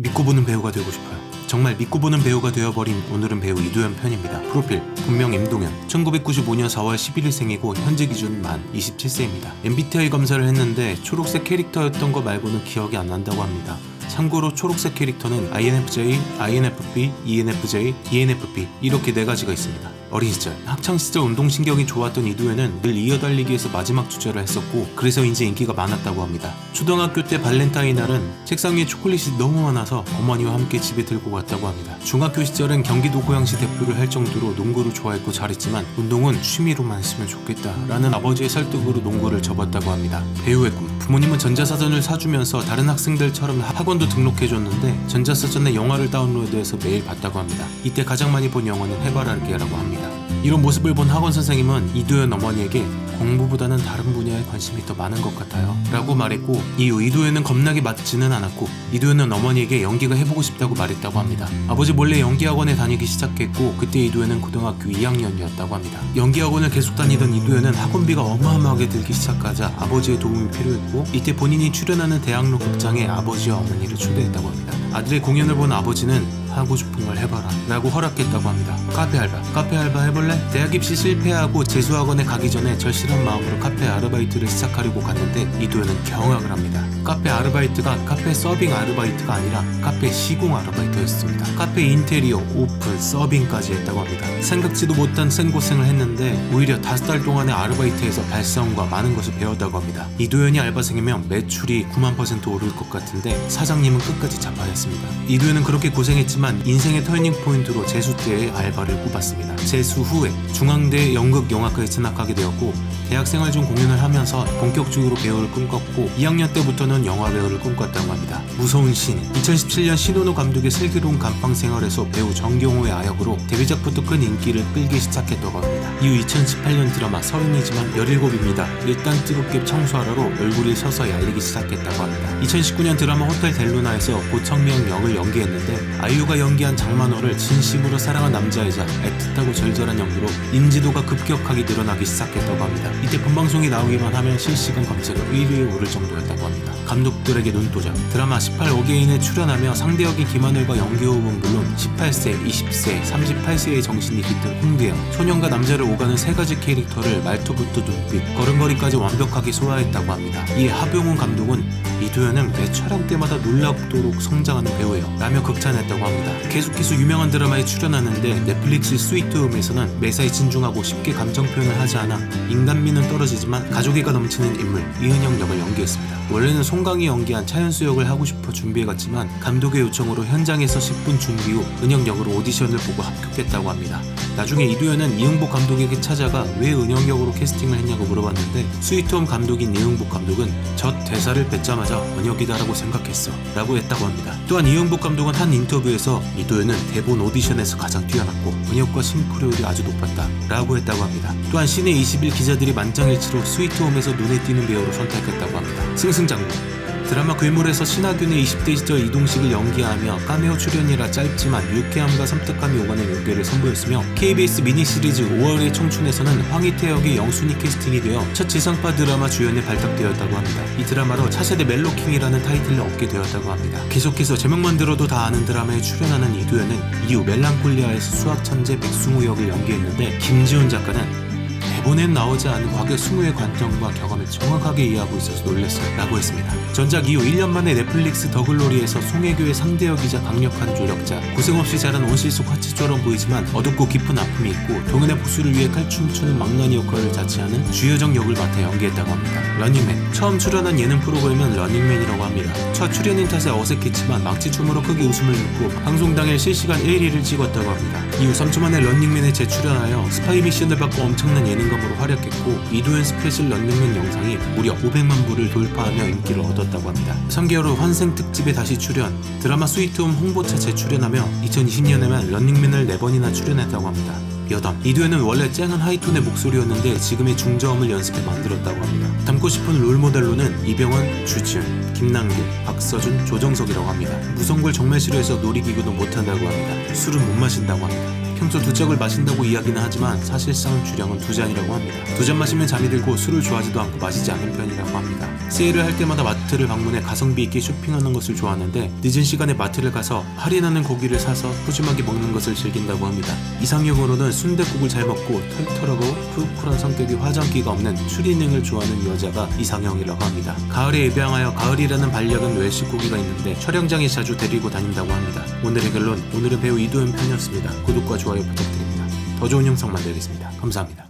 믿고 보는 배우가 되고 싶어요. 정말 믿고 보는 배우가 되어버린 오늘은 배우 이도현 편입니다. 프로필 본명 임동현 1995년 4월 11일 생이고 현재 기준 만 27세입니다. MBTI 검사를 했는데 초록색 캐릭터였던 거 말고는 기억이 안 난다고 합니다. 참고로 초록색 캐릭터는 INFJ, INFP, ENFJ, ENFP 이렇게 네 가지가 있습니다. 어린 시절, 학창 시절 운동신경이 좋았던 이두에는 늘 이어달리기에서 마지막 주제를 했었고 그래서인지 인기가 많았다고 합니다. 초등학교 때 발렌타인 날은 책상 위에 초콜릿이 너무 많아서 어머니와 함께 집에 들고 갔다고 합니다. 중학교 시절엔 경기도 고양시 대표를 할 정도로 농구를 좋아했고 잘했지만 운동은 취미로만 했으면 좋겠다라는 아버지의 설득으로 농구를 접었다고 합니다. 배우의 꿈. 부모님은 전자사전을 사주면서 다른 학생들처럼 학원도 등록해줬는데 전자사전에 영화를 다운로드해서 매일 봤다고 합니다. 이때 가장 많이 본 영화는 해바라기라고 합니다. 이런 모습을 본 학원 선생님은 이도현 어머니에게 공부보다는 다른 분야에 관심이 더 많은 것 같아요. 라고 말했고 이후 이도현은 겁나게 맞지는 않았고 이도현은 어머니에게 연기가 해보고 싶다고 말했다고 합니다. 아버지 몰래 연기학원에 다니기 시작했고 그때 이도현은 고등학교 2학년이었다고 합니다. 연기학원을 계속 다니던 이도현은 학원비가 어마어마하게 들기 시작하자 아버지의 도움이 필요했고 이때 본인이 출연하는 대학로 극장에 아버지와 어머니를 초대했다고 합니다. 아들의 공연을 본 아버지는 하고 싶은 걸 해봐라. 라고 허락했다고 합니다. 카페 알바. 카페 알바 해볼래? 대학 입시 실패하고 재수학원에 가기 전에 절실한 마음으로 카페 아르바이트를 시작하려고 갔는데 이도현은 경악을 합니다. 카페 아르바이트가 카페 서빙 아르바이트가 아니라 카페 시공 아르바이트였습니다. 카페 인테리어, 오픈, 서빙까지 했다고 합니다. 생각지도 못한 생고생을 했는데 오히려 다섯 달 동안의 아르바이트에서 발성과 많은 것을 배웠다고 합니다. 이도현이 알바생이면 매출이 9만 퍼센트 오를 것 같은데 사장님은 끝까지 자판했습니다. 이도현은 그렇게 고생했지만 인생의 터닝 포인트로 재수 때의 알바를 꼽았습니다. 재수 후에 중앙대 연극 영화과에 진학하게 되었고 대학 생활 중 공연을 하면서 본격적으로 배우를 꿈꿨고 2학년 때부터는 영화 배우를 꿈꿨다고 합니다. 무서운 신 2017년 신원호 감독의 슬기로운 감방 생활에서 배우 정경호의 아역으로 데뷔작부터 큰 인기를 끌기 시작했다고 합니다. 이후 2018년 드라마 서른이지만 17입니다. 일단 뜨겁게 청소하라로 얼굴이 서서히 알리기 시작했다고 합니다. 2019년 드라마 호텔 델루나에서 고청명 역을 연기했는데 아이유가 연기한 장만호를 진심으로 사랑한 남자이자 애틋하고 절절한 연기로 인지도가 급격하게 늘어나기 시작했다고 합니다. 이때 본방송이 나오기만 하면 실시간 검색어 1위에 오를 정도였다고 합니다. 감독들에게 눈도장 드라마 18어게인에 출연하며 상대역인 김하늘과 연기 호흡은 물론 18세, 20세, 38세의 정신이 깃든 홍대영 소년과 남자를 오가는 세 가지 캐릭터를 말투부터 눈빛, 걸음걸이까지 완벽하게 소화했다고 합니다. 이에 하병훈 감독은 이도현은 매 촬영 때마다 놀랍도록 성장하는 배우예요 라며 극찬했다고 합니다. 계속해서 유명한 드라마에 출연하는데 넷플릭스 스위트홈에서는 매사에 진중하고 쉽게 감정 표현을 하지 않아 인간미는 떨어지지만 가족애가 넘치는 인물 이은영 역을 연기했습니다. 원래는 송강이 연기한 차현수 역을 하고 싶어 준비해갔지만 감독의 요청으로 현장에서 10분 준비 후 은영 역으로 오디션을 보고 합격했다고 합니다. 나중에 이도현은 이응복 감독에게 찾아가 왜 은영 역으로 캐스팅을 했냐고 물어봤는데 스위트홈 감독인 이응복 감독은 저 대사를 뱉자마자 은혁이다라고 생각했어 라고 했다고 합니다. 또한 이응복 감독은 한 인터뷰에서 이도현은 대본 오디션에서 가장 뛰어났고 은혁과 싱크로율이 아주 높았다 라고 했다고 합니다. 또한 시내 20일 기자들이 만장일치로 스위트홈에서 눈에 띄는 배우로 선택했다고 합니다. 승승장구 드라마 괴물에서 신하균의 20대 시절 이동식을 연기하며 카메오 출연이라 짧지만 유쾌함과 섬뜩함이 오가는 연기를 선보였으며 KBS 미니 시리즈 5월의 청춘에서는 황희태 역의 영순이 캐스팅이 되어 첫 지상파 드라마 주연에 발탁되었다고 합니다. 이 드라마로 차세대 멜로킹이라는 타이틀을 얻게 되었다고 합니다. 계속해서 제목만 들어도 다 아는 드라마에 출연하는 이도현은 이후 멜랑콜리아에서 수학 천재 백승우 역을 연기했는데 김지훈 작가는 대본엔 나오지 않은 과거 승우의 관점과 경험을 정확하게 이해하고 있어서 놀랐어요 라고 했습니다. 전작 이후 1년 만에 넷플릭스 더글로리에서 송혜교의 상대역이자 강력한 조력자 고생 없이 자란 온실 속 화채처럼 보이지만 어둡고 깊은 아픔이 있고 동현의 복수를 위해 칼춤 추는 망나니 역할을 자처하는 주여정 역을 맡아 연기했다고 합니다. 러닝맨 처음 출연한 예능 프로그램은 러닝맨이라고 합니다. 첫 출연인 탓에 어색했지만 망치춤으로 크게 웃음을 듣고 방송 당일 실시간 1위를 찍었다고 합니다. 이후 3초 만에 러닝맨에 재출연하여 스파이 미션을 받고 엄청난 예능 감으로 활약했고 이도현 스페셜 런닝맨 영상이 무려 500만 부를 돌파하며 인기를 얻었다고 합니다. 3개월 후 환생 특집에 다시 출연, 드라마 스위트홈 홍보차 재출연하며 2020년에만 런닝맨을 4번이나 출연했다고 합니다. 여담 이도현은 원래 쨍한 하이톤의 목소리였는데 지금의 중저음을 연습해 만들었다고 합니다. 닮고 싶은 롤모델로는 이병헌, 주지훈, 김남길, 박서준, 조정석이라고 합니다. 무성골 정말 싫어해서 놀이기구도 못한다고 합니다. 술은 못 마신다고 합니다. 평소 두 짝을 마신다고 이야기는 하지만 사실상 주량은 두 잔이라고 합니다. 두 잔 마시면 잠이 들고 술을 좋아하지도 않고 마시지 않는 편이라고 합니다. 세일을 할 때마다 마트를 방문해 가성비 있게 쇼핑하는 것을 좋아하는데 늦은 시간에 마트를 가서 할인하는 고기를 사서 푸짐하게 먹는 것을 즐긴다고 합니다. 이상형으로는 순댓국을 잘 먹고 털털하고 푸풀한 성격이 화장기가 없는 추리닝을 좋아하는 여자가 이상형이라고 합니다. 가을에 입양하여 가을이라는 반려견 웰시 고기가 있는데 촬영장에 자주 데리고 다닌다고 합니다. 오늘의 결론 오늘은 배우 이도현 편이었습니다. 구독과 좋아요 부탁드립니다. 더 좋은 영상 만들겠습니다. 감사합니다.